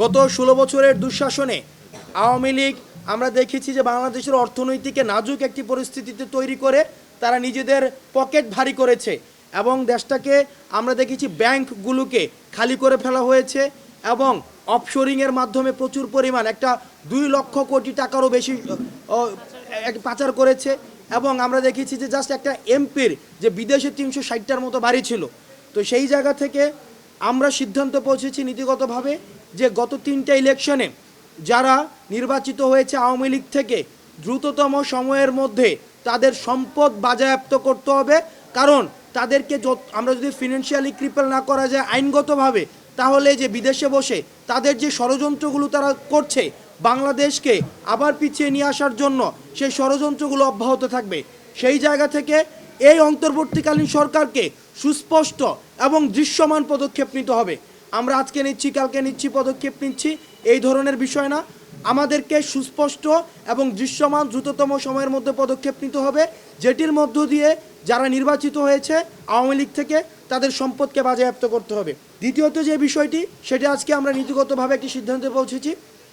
গত ষোলো বছরের দুঃশাসনে আওয়ামী লীগ, আমরা দেখেছি যে বাংলাদেশের অর্থনৈতিকে নাজুক একটি পরিস্থিতিতে তৈরি করে তারা নিজেদের পকেট ভারী করেছে এবং দেশটাকে আমরা দেখেছি ব্যাংকগুলোকে খালি করে ফেলা হয়েছে এবং অফশোরিংয়ের মাধ্যমে প্রচুর পরিমাণ একটা দুই লক্ষ কোটি টাকারও বেশি পাচার করেছে এবং আমরা দেখেছি যে জাস্ট একটা এমপির যে বিদেশে তিনশো ষাটটার মতো বাড়ি ছিল। তো সেই জায়গা থেকে আমরা সিদ্ধান্ত পৌঁছেছি নীতিগতভাবে যে গত তিনটা ইলেকশনে যারা নির্বাচিত হয়েছে আওয়ামী লীগ থেকে, দ্রুততম সময়ের মধ্যে তাদের সম্পদ বাজেয়াপ্ত করতে হবে। কারণ তাদেরকে আমরা যদি ফিনান্সিয়ালি ক্রিপেল না করা যায় আইনগতভাবে, তাহলে যে বিদেশে বসে তাদের যে ষড়যন্ত্রগুলো তারা করছে, বাংলাদেশকে আবার পিছিয়ে নিয়ে আসার জন্য সেই ষড়যন্ত্রগুলো অব্যাহত থাকবে। সেই জায়গা থেকে এই অন্তর্বর্তীকালীন সরকারকে সুস্পষ্ট এবং দৃশ্যমান পদক্ষেপ নিতে হবে। আমরা আজকে নিচ্ছি, কালকে নিচ্ছি পদক্ষেপ নিচ্ছি, এই ধরনের বিষয় না। আমাদেরকে সুস্পষ্ট এবং দৃশ্যমান দ্রুততম সময়ের মধ্যে পদক্ষেপ নিতে হবে, যেটির মধ্য দিয়ে যারা নির্বাচিত হয়েছে আওয়ামী লীগ থেকে, তাদের সম্পদকে বাজেয়াপ্ত করতে হবে। দ্বিতীয়ত যে বিষয়টি, সেটা আজকে আমরা নীতিগতভাবে একটি সিদ্ধান্তে পৌঁছেছি,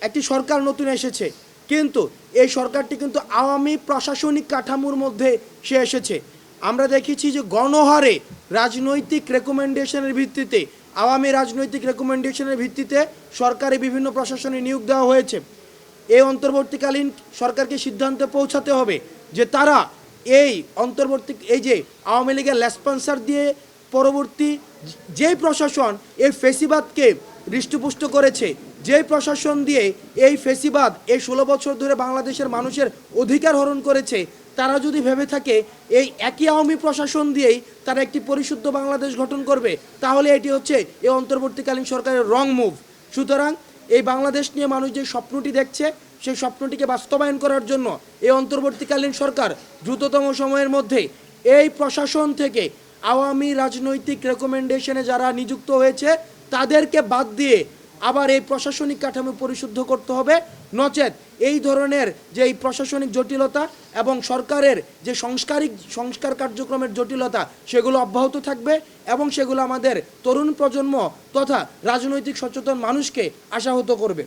একটি সরকার নতুন এসেছে। কিন্তু এই সরকারটি কিন্তু আওয়ামী প্রশাসনিক কাঠামোর মধ্যে সে এসেছে। আমরা দেখেছি যে গণহারে রাজনৈতিক রেকমেন্ডেশনের ভিত্তিতে, আওয়ামী রাজনৈতিক রেকমেন্ডেশনের ভিত্তিতে সরকারি বিভিন্ন প্রশাসনে নিয়োগ দেওয়া হয়েছে। এই অন্তর্বর্তীকালীন সরকারকে সিদ্ধান্তে পৌঁছাতে হবে যে তারা এই অন্তর্বর্তী, এই যে আওয়ামী লীগের লেসপন্সার দিয়ে পরবর্তী যেই প্রশাসন এই ফেসিবাদকে হৃষ্টপুষ্ট করেছে যেই প্রশাসন দিয়ে এই ফেসিবাদ এই ষোলো বছর ধরে বাংলাদেশের মানুষের অধিকার হরণ করেছে, তারা যদি ভেবে থাকে এই একই আওয়ামী প্রশাসন দিয়েই তারা একটি পরিশুদ্ধ বাংলাদেশ গঠন করবে, তাহলে এটি হচ্ছে এই অন্তর্বর্তীকালীন সরকারের রং মুভ। সুতরাং এই বাংলাদেশ নিয়ে মানুষ যে স্বপ্নটি দেখছে, সেই স্বপ্নটিকে বাস্তবায়ন করার জন্য এই অন্তর্বর্তীকালীন সরকার দ্রুততম সময়ের মধ্যে এই প্রশাসন থেকে আওয়ামী রাজনৈতিক রেকমেন্ডেশনে যারা নিযুক্ত হয়েছে, তাদেরকে বাদ দিয়ে আবার এই প্রশাসনিক কাঠামো পরিশুদ্ধ করতে হবে। নচেত এই ধরনের যে এই প্রশাসনিক জটিলতা এবং সরকারের যে সংস্কারিক সংস্কার কার্যক্রমের জটিলতা, সেগুলো অব্যাহত থাকবে এবং সেগুলো আমাদের তরুণ প্রজন্ম তথা রাজনৈতিক সচেতন মানুষকে আশাহত করবে।